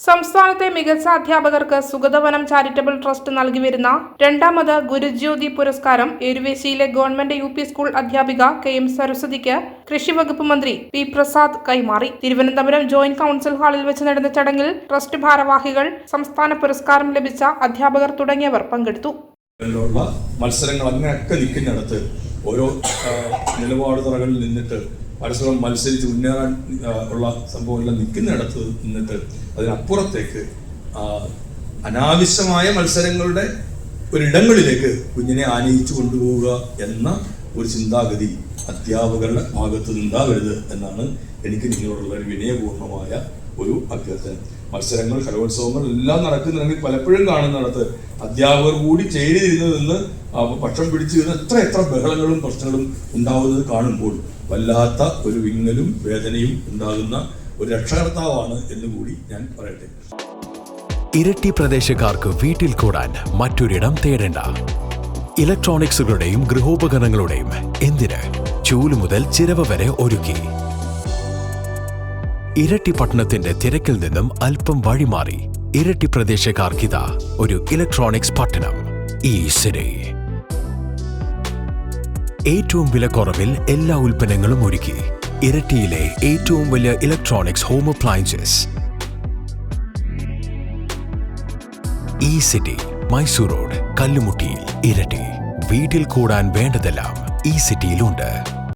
സംസ്ഥാനത്തെ മികച്ച അധ്യാപകർക്ക് സുഗതവനം ചാരിറ്റബിൾ ട്രസ്റ്റ് നൽകി വരുന്ന രണ്ടാമത് ഗുരുജ്യോതി പുരസ്കാരം എരുവേശിയിലെ ഗവൺമെന്റ് യു പി സ്കൂൾ അധ്യാപിക കെ എം സരസ്വതിക്ക് കൃഷി വകുപ്പ് മന്ത്രി പി പ്രസാദ് കൈമാറി. തിരുവനന്തപുരം ജോയിന്റ് കൌൺസിൽ ഹാളിൽ വെച്ച് നടന്ന ചടങ്ങിൽ ട്രസ്റ്റ് ഭാരവാഹികൾ സംസ്ഥാന പുരസ്കാരം ലഭിച്ച അധ്യാപകർ തുടങ്ങിയവർ പങ്കെടുത്തു. മത്സരങ്ങൾ അങ്ങനെയൊക്കെ നിൽക്കുന്നിടത്ത് ഓരോ നിലപാട് തറകളിൽ നിന്നിട്ട് പരസ്പരം മത്സരിച്ച് മുന്നേറാൻ ഉള്ള സംഭവമെല്ലാം നിൽക്കുന്നിടത്ത് നിന്നിട്ട് അതിനപ്പുറത്തേക്ക് അനാവശ്യമായ മത്സരങ്ങളുടെ ഒരിടങ്ങളിലേക്ക് കുഞ്ഞിനെ ആനയിച്ചു കൊണ്ടുപോവുക എന്ന ഒരു ചിന്താഗതി അധ്യാപകരുടെ ഭാഗത്ത് നിന്നുണ്ടാവരുത് എന്നാണ് എനിക്ക് നിങ്ങളോടുള്ള ഒരു വിനയപൂർണമായ ഒരു അഭ്യർത്ഥന. മത്സരങ്ങൾ കലോത്സവങ്ങൾ എല്ലാം നടക്കുന്നുണ്ടെങ്കിൽ പലപ്പോഴും കാണുന്നിടത്ത് അധ്യാപകർ കൂടി ചേരിയിരുന്ന് നിന്ന് പക്ഷം പിടിച്ചു എത്ര എത്ര ബഹളങ്ങളും പ്രശ്നങ്ങളും ഉണ്ടാവുന്നത് കാണുമ്പോൾ വല്ലാത്ത ഒരു വിങ്ങലും വേദനയും ഉണ്ടാകുന്ന ഒരു രക്ഷകർത്താവാണ് എന്ന് കൂടി ഞാൻ പറയട്ടെ. ഇരട്ടി പ്രദേശക്കാർക്ക് വീട്ടിൽ കൂടാൻ മറ്റൊരിടം തേടേണ്ട. ഇലക്ട്രോണിക്സുകളുടെയും ഗൃഹോപകരണങ്ങളുടെയും എന്തിന് ചൂൽ മുതൽ ചിരവ വരെ ഒരുക്കി? ഇരട്ടി പട്ടണത്തിന്റെ തിരക്കിൽ നിന്നും അല്പം വഴിമാറി ഇരട്ടി പ്രദേശക്കാർക്കിതാ ഒരു ഇലക്ട്രോണിക്സ് പട്ടണം. ഈ സിറ്റി ഏറ്റവും വിലക്കുറവിൽ എല്ലാ ഉൽപ്പന്നങ്ങളും ഒരുക്കി. ഇരട്ടിയിലെ ഏറ്റവും വലിയ ഇലക്ട്രോണിക്സ് ഹോം അപ്ലയൻസസ് ഈ സിറ്റി മൈസൂർ റോഡ് കല്ലുമുട്ടിയിൽ ഇരട്ടി. വീട്ടിൽ കൂടാൻ വേണ്ടതെല്ലാം ഈ സിറ്റിയിലുണ്ട്